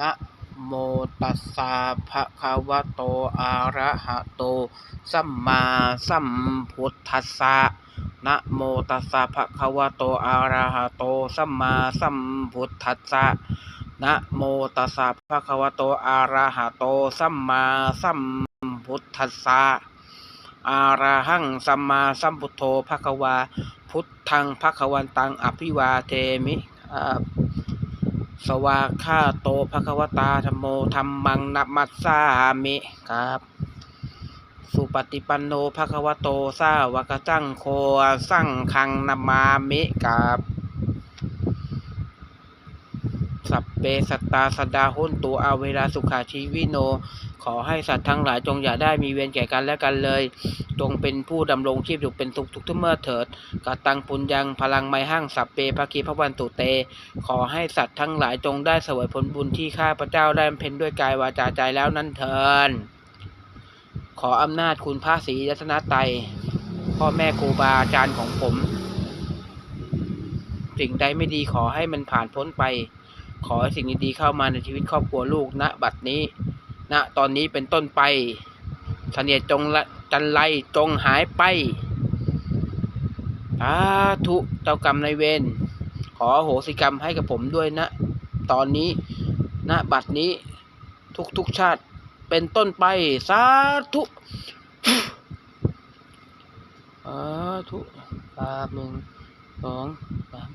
นะโมตัสสะภะคะวะโต อะระหะโต สัมมาสัมพุทธัสสะนะโมตัสสะภะคะวะโต อะระหะโต สัมมาสัมพุทธัสสะนะโมตัสสะภะคะวะโต อะระหะโต สัมมาสัมพุทธัสสะอะระหังสัมมาสัมพุทโธภะคะวา พุทธังภะคะวันตัง อภิวาเทมิครับ สวาคาโตภะคะวตาธรรมโมธรรมังนัมมัสสามิครับ สุปฏิปันโนภะคะวโตสาวกจังโคสั่งคังนามามิครับ สัพเปสัตตาสดาหุนตูอาเวลาสุขาชีวิโน ขอให้สัตว์ทั้งหลายจงอย่าได้มีเวรแก่กันและกันเลย จงเป็นผู้ดำรงชีพอยู่เป็นทุกทุกทุกเมื่อเถิดกตังปุญญังพลังไมห้างสัพเปภคีพระวันตุเต ขอให้สัตว์ทั้งหลายจงได้เสวยผลบุญที่ข้าพระเจ้าได้เพ็ญด้วยกายวาจาใจแล้วนั้นเถินขออำนาจคุณพระศรีรัตนไตรัยพ่อแม่ครูบาอาจารย์ของผม สิ่งใดไม่ดีขอให้มันผ่านพ้นไป ขอให้สิ่งดีๆเข้ามาในชีวิตครอบครัวลูกณบัดนี้ณตอนนี้เป็นต้นไปเสนียจงละจันไรจงหายไปสาธุเจ้ากรรมนายเวรขอโหสิกรรมให้กับผมด้วยนะ ตอนนี้ณบัดนี้ทุกทุกชาติเป็นต้นไปสาธุสาธุสามหนึ่งสองสาม